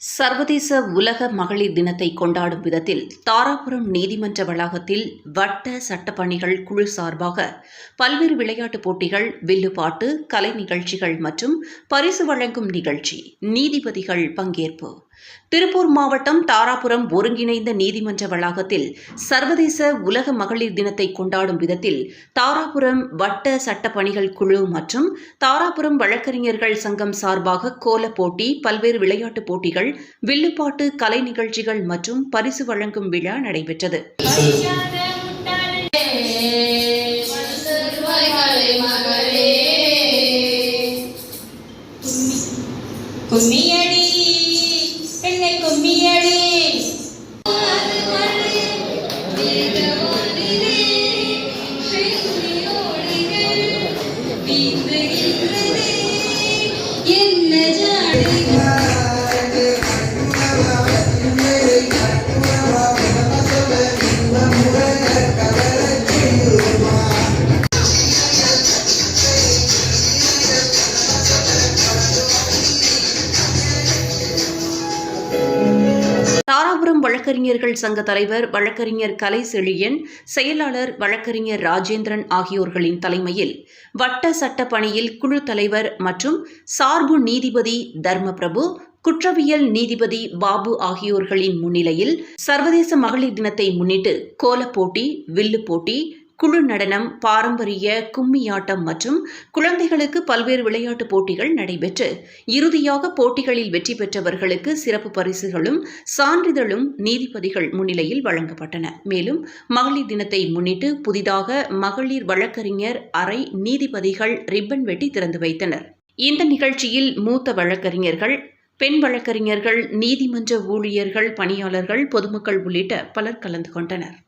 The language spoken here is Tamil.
சர்வதேச உலக மகளிர் தினத்தை கொண்டாடும் விதத்தில் தாராபுரம் நீதிமன்ற வளாகத்தில் வட்ட சட்டப்பணிகள் குழு சார்பாக பல்வேறு விளையாட்டுப் போட்டிகள் வில்லுப்பாட்டு கலை நிகழ்ச்சிகள் மற்றும் பரிசு வழங்கும் நிகழ்ச்சி. நீதிபதிகள் பங்கேற்பு. திருப்பூர் மாவட்டம் தாராபுரம் ஒருங்கிணைந்த நீதிமன்ற வளாகத்தில் சர்வதேச உலக மகளிர் தினத்தை கொண்டாடும் விதத்தில் தாராபுரம் வட்ட சட்டப்பணிகள் குழு மற்றும் தாராபுரம் வழக்கறிஞர்கள் சங்கம் சார்பாக கோலப் போட்டி பல்வேறு விளையாட்டுப் போட்டிகள் வில்லுப்பாட்டு கலை நிகழ்ச்சிகள் மற்றும் பரிசு வழங்கும் விழா நடைபெற்றது. கும்மியடி earrings. தாராபுரம் வழக்கறிஞர்கள் சங்க தலைவர் வழக்கறிஞர் கலை செழியன் செயலாளர் வழக்கறிஞர் ராஜேந்திரன் ஆகியோர்களின் தலைமையில் வட்ட சட்ட பணியில் குழு தலைவர் மற்றும் சார்பு நீதிபதி தர்மபிரபு குற்றவியல் நீதிபதி பாபு ஆகியோர்களின் முன்னிலையில் சர்வதேச மகளிர் தினத்தை முன்னிட்டு கோலப்போட்டி வில்லு போட்டி குழு நடனம் பாரம்பரிய கும்மியாட்டம் மற்றும் குழந்தைகளுக்கு பல்வேறு விளையாட்டுப் போட்டிகள் நடைபெற்று இறுதியாக போட்டிகளில் வெற்றி பெற்றவர்களுக்கு சிறப்பு பரிசுகளும் சான்றிதழும் நீதிபதிகள் முன்னிலையில் வழங்கப்பட்டன. மேலும் மகளிர் தினத்தை முன்னிட்டு புதிதாக மகளிர் வழக்கறிஞர் அறை நீதிபதிகள் ரிப்பன் வெட்டி திறந்து வைத்தனர். இந்த நிகழ்ச்சியில் மூத்த வழக்கறிஞர்கள் பெண் வழக்கறிஞர்கள் நீதிமன்ற ஊழியர்கள் பணியாளர்கள் பொதுமக்கள் உள்ளிட்ட பலர் கலந்து கொண்டனர்.